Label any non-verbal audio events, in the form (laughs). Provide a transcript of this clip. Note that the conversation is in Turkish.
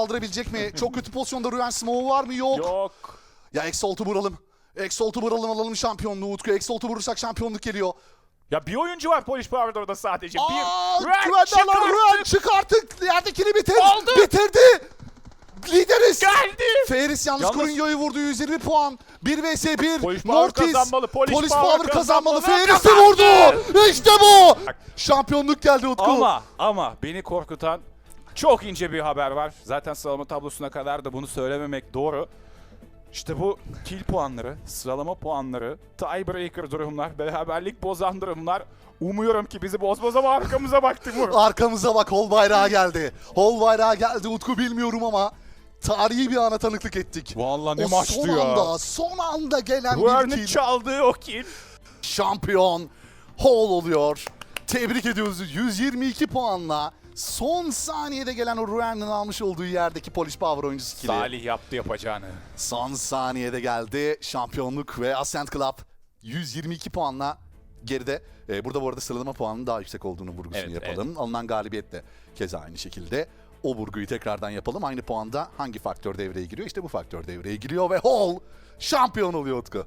kaldırabilecek mi? Çok kötü pozisyonda Ruyen Smoke var mı? Yok. Yok. Ya Exalt'u vuralım. Exalt'u vuralım alalım şampiyonluğu Utku. Exalt'u vurursak şampiyonluk geliyor. Ya bir oyuncu var Polish Power'da orada sadece. Aa, bir. Ren güvende alan çıkarttı. Ruyen çık artık. Yerdekini bitir. Aldı. Bitirdi. Lideriz. Geldi. Ferris yalnız, Yalnız- Kurunyo'yu vurdu 120 puan. 1 vs 1. Polish Power Mortis. kazanmalı, Polish Polish Power Power kazanmalı. Ferris'i vurdu. İşte bu. Şampiyonluk geldi Utku. Ama ama beni korkutan çok ince bir haber var. Zaten sıralama tablosuna kadar da bunu söylememek doğru. İşte bu kill puanları, sıralama puanları, tiebreaker durumlar, beraberlik bozan durumlar. Umuyorum ki bizi boz ama arkamıza baktık Timur. (laughs) Arkamıza bak hol bayrağı geldi. Hol bayrağı geldi Utku bilmiyorum ama tarihi bir ana tanıklık ettik. Vallahi ne o maçtı son ya. anda, son anda gelen bir kill. çaldığı o kill. Şampiyon Hall oluyor. Tebrik ediyoruz 122 puanla. Son saniyede gelen o Ruern'in almış olduğu yerdeki Polish Power oyuncusu kill'i. Salih yaptı yapacağını. Son saniyede geldi şampiyonluk ve Ascent Club 122 puanla geride. Ee, burada bu arada sıralama puanının daha yüksek olduğunu vurgusunu Evet, yapalım. Alınan galibiyet de keza aynı şekilde. O vurguyu tekrardan yapalım. Aynı puanda hangi faktör devreye giriyor? İşte bu faktör devreye giriyor ve Hall şampiyon oluyor Utku.